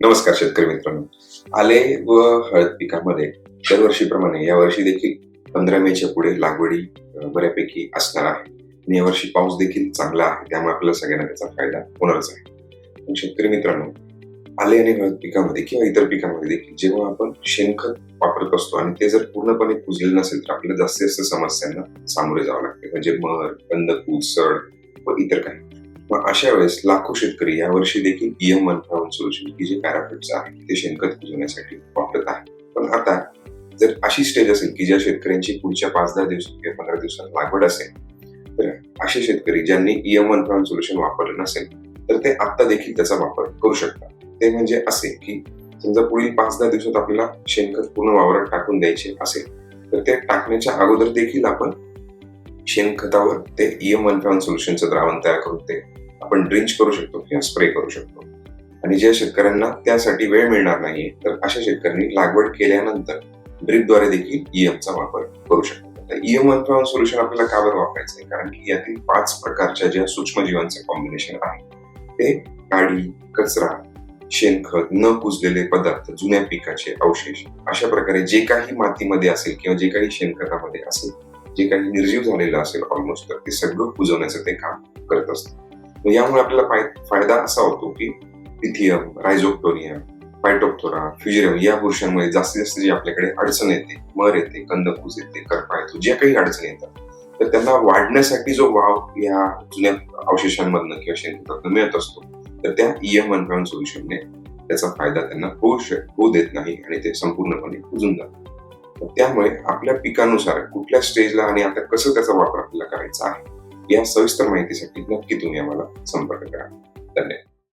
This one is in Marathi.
नमस्कार शेतकरी मित्रांनो. आले व हळद पिकामध्ये दरवर्षीप्रमाणे यावर्षी देखील पंधरा मेच्या पुढे लागवडी बऱ्यापैकी असणार आहे. आणि यावर्षी पाऊस देखील चांगला आहे. त्यामुळे आपल्याला सगळ्यांना त्याचा फायदा होणारच आहे. पण शेतकरी मित्रांनो आले आणि हळद पिकामध्ये किंवा इतर पिकामध्ये देखील जेव्हा आपण शेणखत वापरत असतो आणि ते जर पूर्णपणे कुजलेलं नसेल तर आपल्याला जास्तीत जास्त समस्यांना सामोरे जावं लागते. म्हणजे मर कंदकूज सड व इतर काही. मग अशा वेळेस लाखो शेतकरी यावर्षी देखील ईएम वन फाऊंड सोल्युशन की जे पॅराफिट्स आहे ते शेणखत कुजवण्यासाठी वापरत आहे पण आता जर अशी स्टेज असेल की ज्या शेतकऱ्यांची पुढच्या पाच दहा दिवस किंवा पंधरा दिवसात लागवड असेल तर असे शेतकरी ज्यांनी ईएम वन फाऊंड सोल्युशन वापरलं नसेल तर ते आता देखील त्याचा वापर करू शकतात. ते म्हणजे असे की समजा पुढील पाच दहा दिवसात आपल्याला शेणखत पूर्ण वावरात टाकून द्यायचे असेल तर ते टाकण्याच्या अगोदर देखील आपण शेणखतावर ते ईएम वन फाऊंड सोल्युशनचं द्रावण तयार करून ते आपण ड्रिंच करू शकतो किंवा स्प्रे करू शकतो. आणि ज्या शेतकऱ्यांना त्यासाठी वेळ मिळणार नाहीये तर अशा शेतकऱ्यांनी लागवड केल्यानंतर ड्रिपद्वारे देखील ईएमचा वापर करू शकतो. ईएम वन सोल्युशन आपल्याला का बरं वापरायचं आहे? कारण की यातील पाच प्रकारच्या ज्या सूक्ष्मजीवांचे कॉम्बिनेशन आहे ते काडी कचरा शेणखत न कुजलेले पदार्थ जुन्या पिकाचे अवशेष अशा प्रकारे जे काही मातीमध्ये असेल किंवा जे काही शेणखतामध्ये असेल जे काही निर्जीव झालेलं असेल ऑलमोस्ट तर ते सगळं कुजवण्याचं ते काम करत असतं. यामुळे आपल्याला फायदा असा होतो की पिथियम रायझोक्टोनियम पायटोक्टोरा फ्युजिरम या पुरुषांमध्ये जास्तीत जास्त जी आपल्याकडे अडचण येते मर येते कंदकूज येते करपा येतो ज्या काही अडचणी येतात तर त्यांना वाढण्यासाठी जो वाव या जुन्या अवशेषांमधनं किंवा शेणखतातनं मिळत असतो तर त्या ईएम वन सोल्युशनने त्याचा फायदा त्यांना होऊ शक होऊ देत नाही आणि ते संपूर्णपणे कुजून जातात. त्यामुळे आपल्या पिकानुसार कुठल्या स्टेजला आणि आता कसं त्याचा वापर आपल्याला करायचा आहे या सविस्तर माहितीसाठी नक्की तुम्ही आम्हाला संपर्क करा. धन्यवाद.